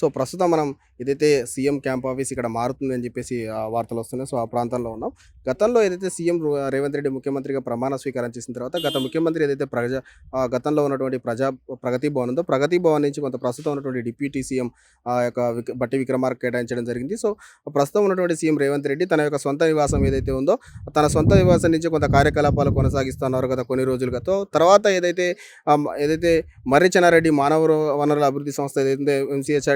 So ప్రస్తుతం మనం ఏదైతే సీఎం క్యాంప్ ఆఫీస్ ఇక్కడ మారుతుంది అని చెప్పేసి వార్తలు వస్తున్నాయి. సో ఆ ప్రాంతంలో ఉన్నాం. గతంలో ఏదైతే సీఎం రేవంత్ రెడ్డి ముఖ్యమంత్రిగా ప్రమాణ స్వీకారం చేసిన తర్వాత గత ముఖ్యమంత్రి ఏదైతే ప్రజా గతంలో ఉన్నటువంటి ప్రజా ప్రగతి భవన్ ఉందో ప్రగతి భవన్ నుంచి కొంత ప్రస్తుతం ఉన్నటువంటి డిప్యూటీ సీఎం ఆ యొక్క బట్టి విక్రమార్క కేటాయించడం జరిగింది. సో ప్రస్తుతం ఉన్నటువంటి సీఎం రేవంత్ రెడ్డి తన యొక్క సొంత నివాసం ఏదైతే ఉందో తన సొంత నివాసం నుంచి కొంత కార్యకలాపాలు కొనసాగిస్తున్నారు గత కొన్ని రోజులుగా. తో తర్వాత ఏదైతే ఏదైతే మర్రి చెన్నారెడ్డి మానవ వనరుల అభివృద్ధి సంస్థ ఏదైతే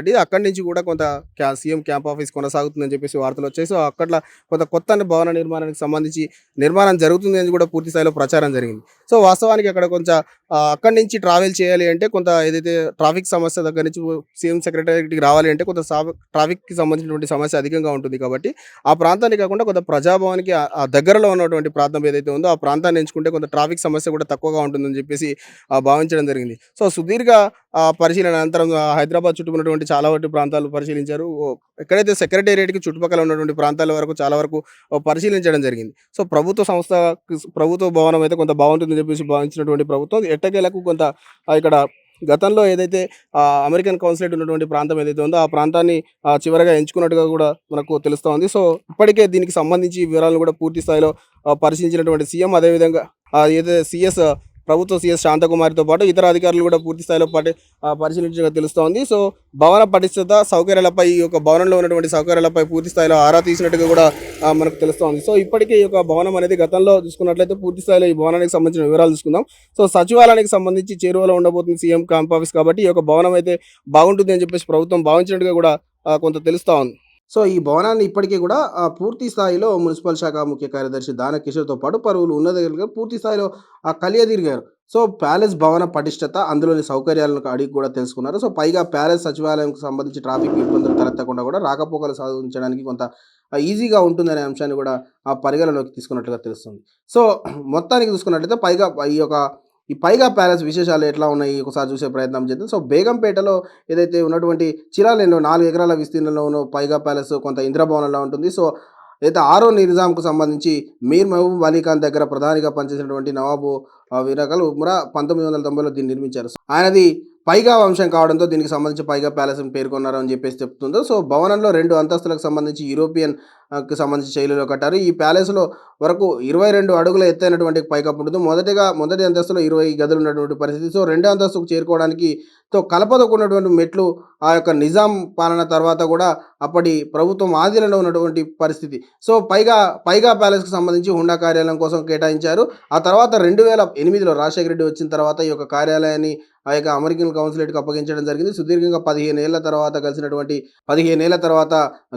ఎంసీహెచ్ఆర్డి అక్కడి నుంచి కూడా కొంత క్యా సీఎం క్యాంప్ ఆఫీస్ కొనసాగుతుందని చెప్పేసి వార్తలు వచ్చాయి. సో అక్కడ కొంత కొత్త భవన నిర్మాణానికి సంబంధించి నిర్మాణం జరుగుతుంది అని కూడా పూర్తి స్థాయిలో ప్రచారం జరిగింది. సో వాస్తవానికి అక్కడ కొంచెం అక్కడి నుంచి ట్రావెల్ చేయాలి అంటే కొంత ఏదైతే ట్రాఫిక్ సమస్య దగ్గర నుంచి సీఎం సెక్రటరీకి రావాలి అంటే కొంత ట్రాఫిక్కి సంబంధించినటువంటి సమస్య అధికంగా ఉంటుంది కాబట్టి ఆ ప్రాంతానికి కాకుండా కొంత ప్రజాభవన్కి ఆ- దగ్గరలో ఉన్నటువంటి ప్రాంతం ఏదైతే ఉందో ఆ ప్రాంతాన్ని ఎంచుకుంటే కొంత ట్రాఫిక్ సమస్య కూడా తక్కువగా ఉంటుందని చెప్పేసి భావించడం జరిగింది. సో సుదీర్ఘ పరిశీలన అనంతరం హైదరాబాద్ చుట్టుకున్నటువంటి చాలా వంటి ప్రాంతాలు పరిశీలించారు. ఓ, ఎక్కడైతే సెక్రటేరియట్కి చుట్టుపక్కల ఉన్నటువంటి ప్రాంతాల వరకు చాలా వరకు పరిశీలించడం జరిగింది. సో ప్రభుత్వ సంస్థ ప్రభుత్వ భవనం అయితే కొంత బాగుంటుందని చెప్పేసి భావించినటువంటి ప్రభుత్వం ఎట్టకేలకు కొంత ఇక్కడ గతంలో ఏదైతే అమెరికన్ కౌన్సిలేట్ ఉన్నటువంటి ప్రాంతం ఏదైతే ఉందో ఆ ప్రాంతాన్ని చివరగా ఎంచుకున్నట్టుగా కూడా మనకు తెలుస్తూ ఉంది. సో ఇప్పటికే దీనికి సంబంధించి వివరాలను కూడా పూర్తి స్థాయిలో పరిశీలించినటువంటి సీఎం అదేవిధంగా ఏదైతే సిఎస్ ప్రభుత్వ సీఎస్ శాంతకుమారితో పాటు ఇతర అధికారులు కూడా పూర్తి స్థాయిలో పటి పరిశీలించగా తెలుస్తోంది. సో భవన పటిష్టత సౌకర్యాలపై ఈ యొక్క భవనంలో ఉన్నటువంటి సౌకర్యాలపై పూర్తి స్థాయిలో ఆరా తీసినట్టుగా కూడా మనకు తెలుస్తోంది. సో ఇప్పటికే ఈ యొక్క భవనం అనేది గతంలో చూసుకున్నట్లయితే పూర్తి స్థాయిలో ఈ భవనానికి సంబంధించిన వివరాలు చూసుకుందాం. సో సచివాలయానికి సంబంధించి చేరువలో ఉండబోతుంది సీఎం క్యాంప్ ఆఫీస్ కాబట్టి ఈ యొక్క భవనం అయితే బాగుంటుంది అని చెప్పేసి ప్రభుత్వం భావించినట్టుగా కూడా కొంత తెలుస్తూ ఉంది సో ఈ భవనాన్ని ఇప్పటికీ కూడా ఆ, పూర్తి స్థాయిలో మున్సిపల్ శాఖ ముఖ్య కార్యదర్శి దాన కిషోర్తో పాటు పరువులు ఉన్నతాధికారులు పూర్తి స్థాయిలో ఆ కలియదిరిగారు సో ప్యాలెస్ భవన పటిష్టత అందులోని సౌకర్యాలను అడిగి కూడా తెలుసుకున్నారు. సో పైగా ప్యాలెస్ సచివాలయంకు సంబంధించి ట్రాఫిక్ ఇబ్బందులు తలెత్తకుండా కూడా రాకపోకలు సాధించడానికి కొంత ఈజీగా ఉంటుందనే అంశాన్ని కూడా ఆ పరిగణలోకి తీసుకున్నట్లుగా తెలుస్తుంది. సో మొత్తానికి చూసుకున్నట్లయితే పైగా ఈ యొక్క ఈ పైగా ప్యాలెస్ విశేషాలు ఎట్లా ఉన్నాయి ఒకసారి చూసే ప్రయత్నం చేద్దాం. సో బేగంపేటలో ఏదైతే ఉన్నటువంటి చిరాలేలో నాలుగు ఎకరాల విస్తీర్ణంలో ఉన్న పైగా ప్యాలెస్ కొంత ఇంద్రభవనంలో ఉంటుంది. సో అయితే ఆరో నిజాంకు సంబంధించి మీర్ మహబూబ్ అలీఖాన్ దగ్గర ప్రధానిగా పనిచేసినటువంటి నవాబు ఆ, వీరకలు ఉమ్రా పంతొమ్మిది వందల తొంభైలో దీన్ని నిర్మించారు. ఆయనది పైగా వంశం కావడంతో దీనికి సంబంధించి పైగా ప్యాలెస్ అని పేర్కొన్నారు అని చెప్పేసి చెప్తుందో సో భవనంలో రెండు అంతస్తులకు సంబంధించి యూరోపియన్కి సంబంధించి శైలిలో కట్టారు. ఈ ప్యాలెస్లో వరకు ఇరవై రెండు అడుగుల ఎత్తైనటువంటి పైకప్పు ఉంటుంది. మొదటిగా మొదటి అంతస్తులో ఇరవై గదులు ఉన్నటువంటి పరిస్థితి. సో రెండో అంతస్తుకు చేరుకోవడానికి తో కలపదకున్నటువంటి మెట్లు ఆ యొక్క నిజాం పాలన తర్వాత కూడా అప్పటి ప్రభుత్వం ఆధీనంలో ఉన్నటువంటి పరిస్థితి. సో పైగా పైగా ప్యాలెస్కి సంబంధించి హుండా కార్యాలయం కోసం కేటాయించారు. ఆ తర్వాత రెండు వేల ఎనిమిదిలో రాజశేఖర రెడ్డి వచ్చిన తర్వాత ఈ యొక్క కార్యాలయాన్ని ఆ యొక్క అమెరికన్ కౌన్సిలేట్కి అప్పగించడం జరిగింది. సుదీర్ఘంగా పదిహేను ఏళ్ళ తర్వాత కలిసినటువంటి పదిహేను ఏళ్ళ తర్వాత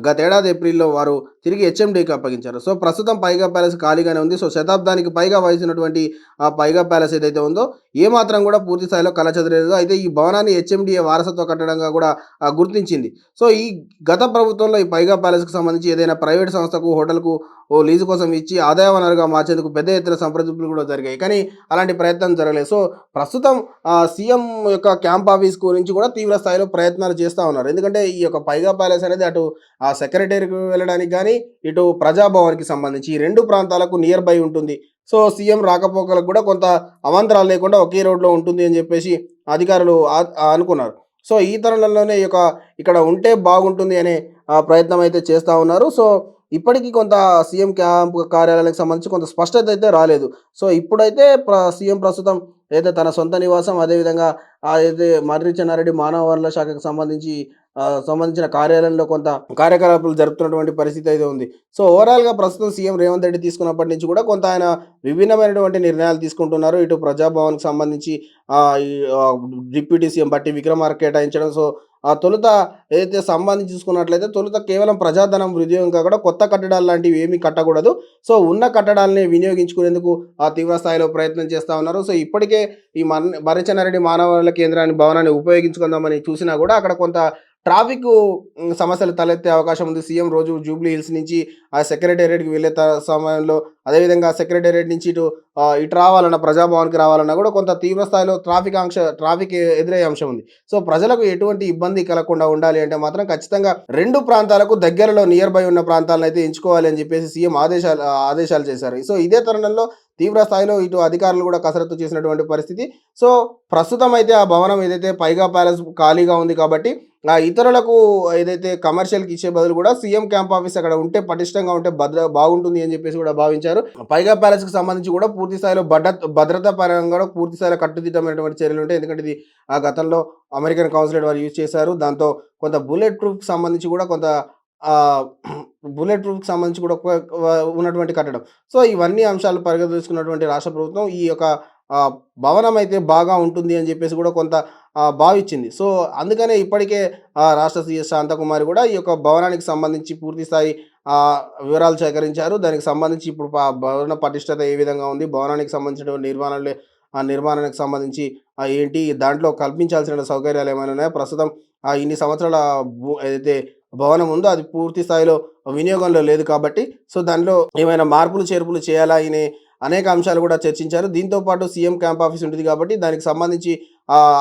గతేడాది ఏప్రిల్లో వారు తిరిగి హెచ్ఎండికి అప్పగించారు. సో ప్రస్తుతం పైగా ప్యాలెస్ ఖాళీగానే ఉంది. సో శతాబ్దానికి పైగా వయసున్నటువంటి ఆ పైగా ప్యాలెస్ ఏదైతే ఉందో ఏమాత్రం కూడా పూర్తి స్థాయిలో కలచెదలేదు. అయితే ఈ భవనాన్ని హెచ్ఎండిఏ వారసత్వ కట్టడంగా కూడా గుర్తించింది. సో ఈ గత ప్రభుత్వంలో ఈ పైగా ప్యాలెస్కి సంబంధించి ఏదైనా ప్రైవేట్ సంస్థకు హోటల్కు ఓ లీజు కోసం ఇచ్చి ఆదాయ వనరుగా మార్చేందుకు పెద్ద ఎత్తున సంప్రదింపులు కూడా జరిగాయి. కానీ అలాంటి ప్రయత్నం జరగలేదు. సో ప్రస్తుతం ఆ, సీఎం యొక్క క్యాంప్ ఆఫీస్ గురించి కూడా తీవ్ర స్థాయిలో ప్రయత్నాలు చేస్తూ ఉన్నారు. ఎందుకంటే ఈ యొక్క పైగా ప్యాలెస్ అనేది అటు ఆ సెక్రటరీకి వెళ్ళడానికి కానీ ఇటు ప్రజాభవన్కి సంబంధించి ఈ రెండు ప్రాంతాలకు నియర్ బై ఉంటుంది. సో సీఎం రాకపోకలకు కూడా కొంత అవాంతరాలు లేకుండా ఒకే రోడ్లో ఉంటుంది అని చెప్పేసి అధికారులు అనుకున్నారు. సో ఈ తరుణంలోనే ఈ యొక్క ఇక్కడ ఉంటే బాగుంటుంది అనే ప్రయత్నం అయితే చేస్తూ ఉన్నారు. సో ఇప్పటికీ కొంత సీఎం క్యాంప్ కార్యాలయానికి సంబంధించి కొంత స్పష్టత అయితే రాలేదు. సో ఇప్పుడైతే ప్ర సీఎం ప్రస్తుతం లేదా తన సొంత నివాసం అదేవిధంగా అయితే మర్రి చెన్నారెడ్డి మానవ వనరుల శాఖకు సంబంధించి సంబంధించిన కార్యాలయంలో కొంత కార్యకలాపాలు జరుపుతున్నటువంటి పరిస్థితి అయితే ఉంది. సో ఓవరాల్గా ప్రస్తుతం సీఎం రేవంత్ రెడ్డి తీసుకున్నప్పటి నుంచి కూడా కొంత ఆయన విభిన్నమైనటువంటి నిర్ణయాలు తీసుకుంటున్నారు. ఇటు ప్రజాభవన్కి సంబంధించి డిప్యూటీ సీఎం బట్టి విక్రమార్క కేటాయించడం. సో ఆ తొలుత ఏదైతే సంబంధించి చూసుకున్నట్లయితే తొలుత కేవలం ప్రజాధనం వినియోగం కాకుండా కొత్త కట్టడాలు లాంటివి ఏమీ కట్టకూడదు. సో ఉన్న కట్టడాలని వినియోగించుకునేందుకు ఆ తీవ్ర స్థాయిలో ప్రయత్నం చేస్తూ ఉన్నారు. సో ఇప్పటికే ఈ మన్ భరచనారెడ్డి మానవ కేంద్రాన్ని భవనాన్ని ఉపయోగించుకుందామని చూసినా కూడా అక్కడ కొంత ట్రాఫిక్ సమస్యలు తలెత్తే అవకాశం ఉంది. సీఎం రోజు జూబ్లీ హిల్స్ నుంచి ఆ సెక్రటేరియట్కి వెళ్ళే సమయంలో అదేవిధంగా సెక్రటేరియట్ నుంచి ఇటు ఇటు రావాలన్నా ప్రజాభవన్కి రావాలన్నా కూడా కొంత తీవ్ర స్థాయిలో ట్రాఫిక్ ఆంక్ష ట్రాఫిక్ ఎదురయ్యే అంశం ఉంది. సో ప్రజలకు ఎటువంటి ఇబ్బంది కలగకుండా ఉండాలి అంటే మాత్రం ఖచ్చితంగా రెండు ప్రాంతాలకు దగ్గరలో నియర్ బై ఉన్న ప్రాంతాలను అయితే ఎంచుకోవాలి అని చెప్పేసి సీఎం ఆదేశాలు ఆదేశాలు చేశారు. సో ఇదే తరుణంలో తీవ్ర స్థాయిలో ఇటు అధికారులు కూడా కసరత్తు చేసినటువంటి పరిస్థితి. సో ప్రస్తుతం అయితే ఆ భవనం ఏదైతే పైగా ప్యాలెస్ ఖాళీగా ఉంది కాబట్టి ఆ ఇతరులకు ఏదైతే కమర్షియల్కి ఇచ్చే బదులు కూడా సీఎం క్యాంప్ ఆఫీస్ అక్కడ ఉంటే పటిష్టంగా ఉంటే భద్ర బాగుంటుంది అని చెప్పేసి కూడా భావించారు. పైగా ప్యాలెస్కి సంబంధించి కూడా పూర్తి స్థాయిలో భద్రత భద్రతా పరంగా కూడా పూర్తి స్థాయిలో కట్టుదిట్టమైనటువంటి చర్యలు ఉంటాయి ఎందుకంటే ఇది ఆ గతంలో అమెరికన్ కౌన్సిలేట్ వారు యూజ్ చేశారు. దాంతో కొంత బుల్లెట్ ప్రూఫ్ సంబంధించి కూడా కొంత బుల్లెట్ ప్రూఫ్కి సంబంధించి కూడా ఉన్నటువంటి కట్టడం. సో ఇవన్నీ అంశాలు పరిగణించుకున్నటువంటి రాష్ట్ర ప్రభుత్వం ఈ యొక్క భవనం అయితే బాగా ఉంటుంది అని చెప్పేసి కూడా కొంత భావించింది. సో అందుకనే ఇప్పటికే ఆ, రాష్ట్ర సీఎస్ శాంతకుమారి కూడా ఈ యొక్క భవనానికి సంబంధించి పూర్తి స్థాయి ఆ, వివరాలు సేకరించారు. దానికి సంబంధించి ఇప్పుడు భవన పటిష్టత ఏ విధంగా ఉంది భవనానికి సంబంధించిన నిర్మాణాలు ఆ నిర్మాణానికి సంబంధించి ఏంటి దాంట్లో కల్పించాల్సిన సౌకర్యాలు ఏమైనా ఉన్నాయా? ప్రస్తుతం ఆ, ఇన్ని సంవత్సరాల ఏదైతే భవనం ఉందో అది పూర్తి స్థాయిలో వినియోగంలో లేదు కాబట్టి సో దానిలో ఏమైనా మార్పులు చేర్పులు చేయాలా? అనే అనేక అంశాలు కూడా చర్చించారు. దీంతో పాటు సీఎం క్యాంప్ ఆఫీస్ ఉంటుంది కాబట్టి దానికి సంబంధించి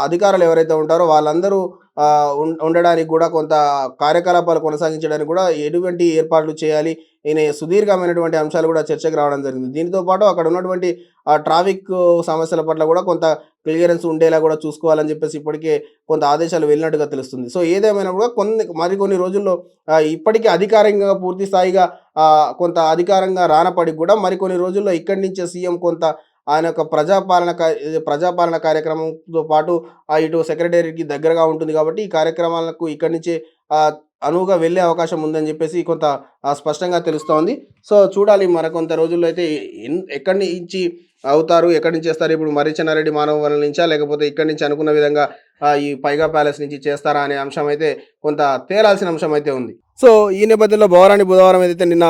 అధికారులు ఎవరైతే ఉంటారో వాళ్ళందరూ ఉండడానికి కూడా కొంత కార్యకలాపాలు కొనసాగించడానికి కూడా ఎటువంటి ఏర్పాట్లు చేయాలి ఈయన సుదీర్ఘమైనటువంటి అంశాలు కూడా చర్చకు రావడం జరిగింది. దీనితో పాటు అక్కడ ఉన్నటువంటి ట్రాఫిక్ సమస్యల పట్ల కూడా కొంత క్లియరెన్స్ ఉండేలా కూడా చూసుకోవాలని చెప్పేసి ఇప్పటికే కొంత ఆదేశాలు వెళ్ళినట్టుగా తెలుస్తుంది. సో ఏదేమైనా కూడా కొన్ని మరికొన్ని రోజుల్లో ఆ, ఇప్పటికే అధికారికంగా పూర్తి స్థాయిగా కొంత అధికారంగా రానప్పటికి కూడా మరికొన్ని రోజుల్లో ఇక్కడి నుంచే సీఎం కొంత ఆయన యొక్క ప్రజాపాలన ప్రజాపాలన కార్యక్రమంతో పాటు ఆ ఇటు సెక్రటేరియట్కి దగ్గరగా ఉంటుంది కాబట్టి ఈ కార్యక్రమాలకు ఇక్కడి నుంచే అనువుగా వెళ్ళే అవకాశం ఉందని చెప్పేసి కొంత స్పష్టంగా తెలుస్తోంది. సో చూడాలి మరికొంత రోజుల్లో అయితే ఎన్- ఎక్కడి నుంచి అవుతారు ఎక్కడి నుంచి చేస్తారు? ఇప్పుడు మరి చెన్నారెడ్డి మానవ వనరుల నుంచా లేకపోతే ఇక్కడి నుంచి అనుకున్న విధంగా ఈ పైగా ప్యాలెస్ నుంచి చేస్తారా అనే అంశం అయితే కొంత తేలాల్సిన అంశం అయితే ఉంది. సో ఈ నేపథ్యంలో భవరాని బుధవారం ఏదైతే నిన్న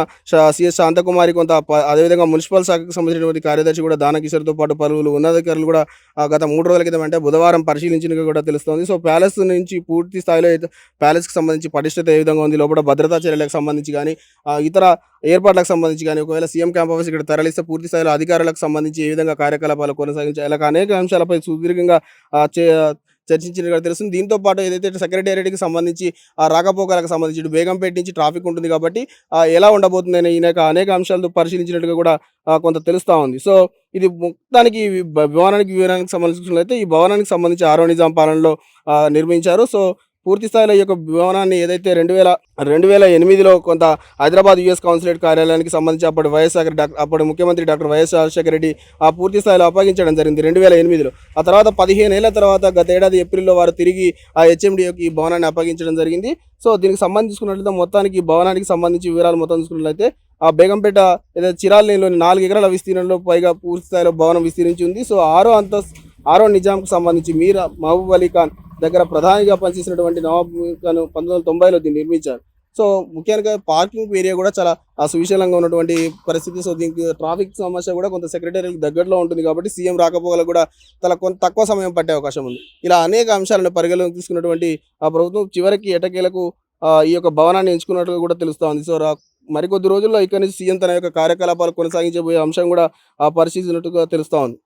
సిఎస్ శాంతకుమారి కొంత అదేవిధంగా మున్సిపల్ శాఖకు సంబంధించినటువంటి కార్యదర్శి కూడా దానకిషోర్తో పాటు పలువురు ఉన్నతాధికారులు కూడా ఆ, గత మూడు రోజుల క్రితం అంటే బుధవారం పరిశీలించినగా కూడా తెలుస్తోంది. సో ప్యాలెస్ నుంచి పూర్తి స్థాయిలో అయితే ప్యాలెస్కి సంబంధించి పటిష్టత ఏ విధంగా ఉంది? లోపల భద్రతా చర్యలకు సంబంధించి కానీ ఇతర ఏర్పాట్లకు సంబంధించి కానీ ఒకవేళ సీఎం క్యాంప్ ఆఫీస్ ఇక్కడ తరలిస్తే పూర్తి స్థాయిలో అధికారులకు సంబంధించి ఏ విధంగా కార్యకలాపాలు కొనసాగించాలి? ఇలా అనేక అంశాలపై సుదీర్ఘంగా చే- చర్చించినట్టుగా తెలుస్తుంది. దీంతో పాటు ఏదైతే సెక్రటేరియట్కి సంబంధించి ఆ రాకపోకలకు సంబంధించి ఇటు బేగంపేట నుంచి ట్రాఫిక్ ఉంటుంది కాబట్టి ఎలా ఉండబోతుందని ఈయన అనేక అంశాలతో పరిశీలించినట్టుగా కూడా కొంత తెలుస్తూ ఉంది. సో ఇది మొత్తానికి భవనానికి వివరానికి సంబంధించినట్లయితే ఈ భవనానికి సంబంధించి ఆరో నిజాం పాలనలో నిర్మించారు సో పూర్తి స్థాయిలో ఈ యొక్క భవనాన్ని ఏదైతే రెండు వేల రెండు వేల ఎనిమిదిలో కొంత హైదరాబాద్ యుఎస్ కౌన్సిలేట్ కార్యాలయానికి సంబంధించి అప్పటి వైఎస్ఆర్ డాక్టర్ అప్పటి ముఖ్యమంత్రి డాక్టర్ వైఎస్ రాజశేఖర రెడ్డి ఆ పూర్తి స్థాయిలో అప్పగించడం జరిగింది రెండు వేల ఎనిమిదిలో. ఆ తర్వాత పదిహేను ఏళ్ళ తర్వాత గత ఏడాది ఏప్రిల్లో వారు తిరిగి ఆ హెచ్ఎండికి ఈ భవనాన్ని అప్పగించడం జరిగింది. సో దీనికి సంబంధించుకున్నట్లయితే మొత్తానికి భవనానికి సంబంధించి వివరాలు మొత్తం చూసుకున్నట్లయితే ఆ బేగంపేట ఏదైతే చిరాలనేలోని నాలుగు ఎకరాల విస్తీర్ణంలో పైగా పూర్తి స్థాయిలో భవనం విస్తరించి ఉంది. సో ఆరో అంతస్తు ఆరో నిజాంకు సంబంధించి మీరా మహబూబ్ అలీ ఖాన్ దగ్గర ప్రధానిగా పనిచేసినటువంటి నవాబ్ ఖాన్ పంతొమ్మిది వందల తొంభైలో దీన్ని నిర్మించారు. సో ముఖ్యంగా పార్కింగ్ ఏరియా కూడా చాలా సువిశాలంగా ఉన్నటువంటి పరిస్థితి. సో దీనికి ట్రాఫిక్ సమస్య కూడా కొంత సెక్రటరీకి దగ్గరలో ఉంటుంది కాబట్టి సీఎం రాకపోకలకు కూడా చాలా కొంత తక్కువ సమయం పట్టే అవకాశం ఉంది. ఇలా అనేక అంశాలను పరిగణలోకి తీసుకున్నటువంటి ఆ ప్రభుత్వం చివరికి ఎటకేలకు ఈ యొక్క భవనాన్ని ఎంచుకున్నట్టుగా కూడా తెలుస్తూ ఉంది సో మరికొద్ది రోజుల్లో ఇక్కడి నుంచి సీఎం తన యొక్క కార్యకలాపాలు కొనసాగించబోయే అంశం కూడా ఆ పరిశీలించినట్టుగా తెలుస్తూ ఉంది